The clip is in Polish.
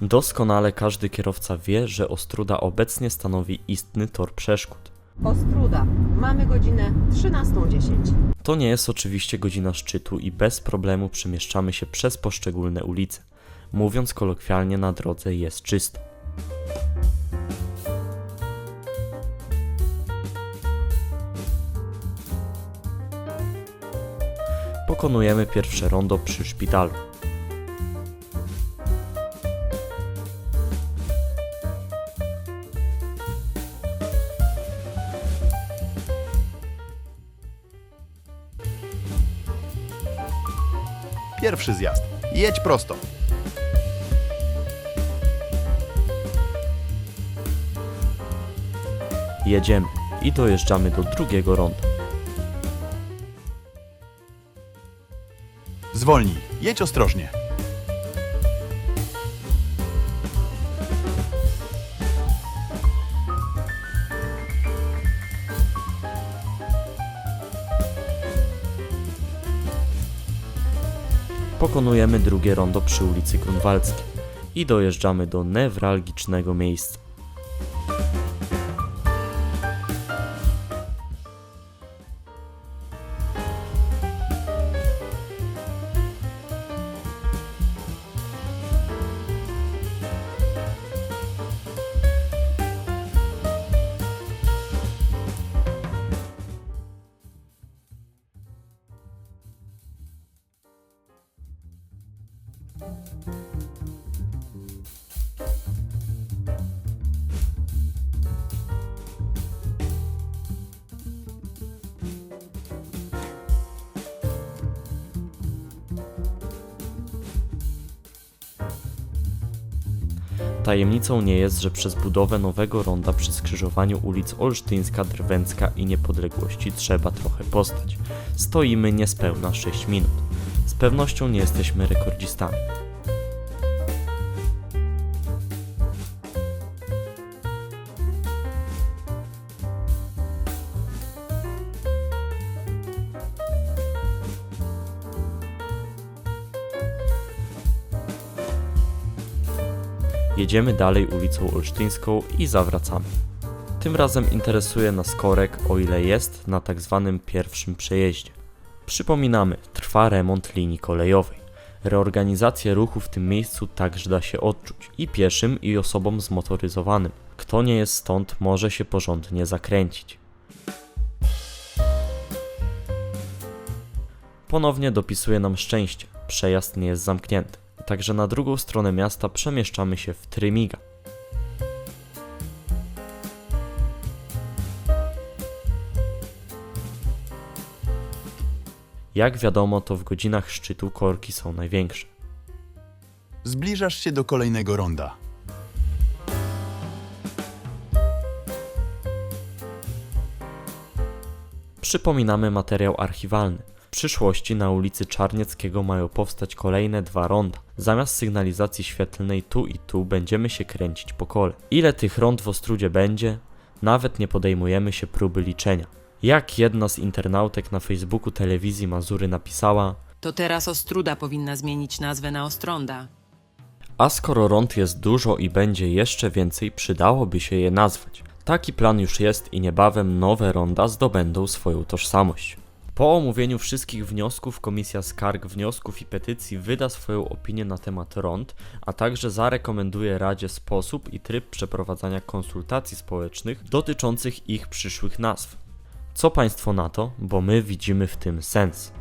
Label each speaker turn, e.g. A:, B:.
A: Doskonale każdy kierowca wie, że Ostruda obecnie stanowi istny tor przeszkód.
B: Ostruda. Mamy godzinę 13.10.
A: To nie jest oczywiście godzina szczytu i bez problemu przemieszczamy się przez poszczególne ulice. Mówiąc kolokwialnie, na drodze jest czysto. Pokonujemy pierwsze rondo przy szpitalu.
C: Pierwszy zjazd. Jedź prosto.
A: Jedziemy i dojeżdżamy do drugiego ronda.
C: Zwolnij. Jedź ostrożnie.
A: Pokonujemy drugie rondo przy ulicy Grunwaldzkiej i dojeżdżamy do newralgicznego miejsca. Tajemnicą nie jest, że przez budowę nowego ronda przy skrzyżowaniu ulic Olsztyńska, Drwęcka i Niepodległości trzeba trochę postać. Stoimy niespełna 6 minut. Pewnością nie jesteśmy rekordzistami. Jedziemy dalej ulicą Olsztyńską i zawracamy. Tym razem interesuje nas korek, o ile jest na tak zwanym pierwszym przejeździe. Przypominamy, trwa remont linii kolejowej. Reorganizację ruchu w tym miejscu także da się odczuć i pieszym, i osobom zmotoryzowanym. Kto nie jest stąd, może się porządnie zakręcić. Ponownie dopisuje nam szczęście. Przejazd nie jest zamknięty. Także na drugą stronę miasta przemieszczamy się w Trymiga. Jak wiadomo, to w godzinach szczytu korki są największe.
C: Zbliżasz się do kolejnego ronda.
A: Przypominamy materiał archiwalny. W przyszłości na ulicy Czarnieckiego mają powstać kolejne dwa ronda. Zamiast sygnalizacji świetlnej tu i tu będziemy się kręcić po kole. Ile tych rond w Ostrudzie będzie? Nawet nie podejmujemy się próby liczenia. Jak jedna z internautek na Facebooku telewizji Mazury napisała,
D: To teraz Ostruda powinna zmienić nazwę na Ostronda.
A: a skoro rond jest dużo i będzie jeszcze więcej, przydałoby się je nazwać. Taki plan już jest i niebawem nowe ronda zdobędą swoją tożsamość. Po omówieniu wszystkich wniosków Komisja Skarg, Wniosków i Petycji wyda swoją opinię na temat rond, a także zarekomenduje Radzie sposób i tryb przeprowadzania konsultacji społecznych dotyczących ich przyszłych nazw. Co Państwo na to, bo my widzimy w tym sens.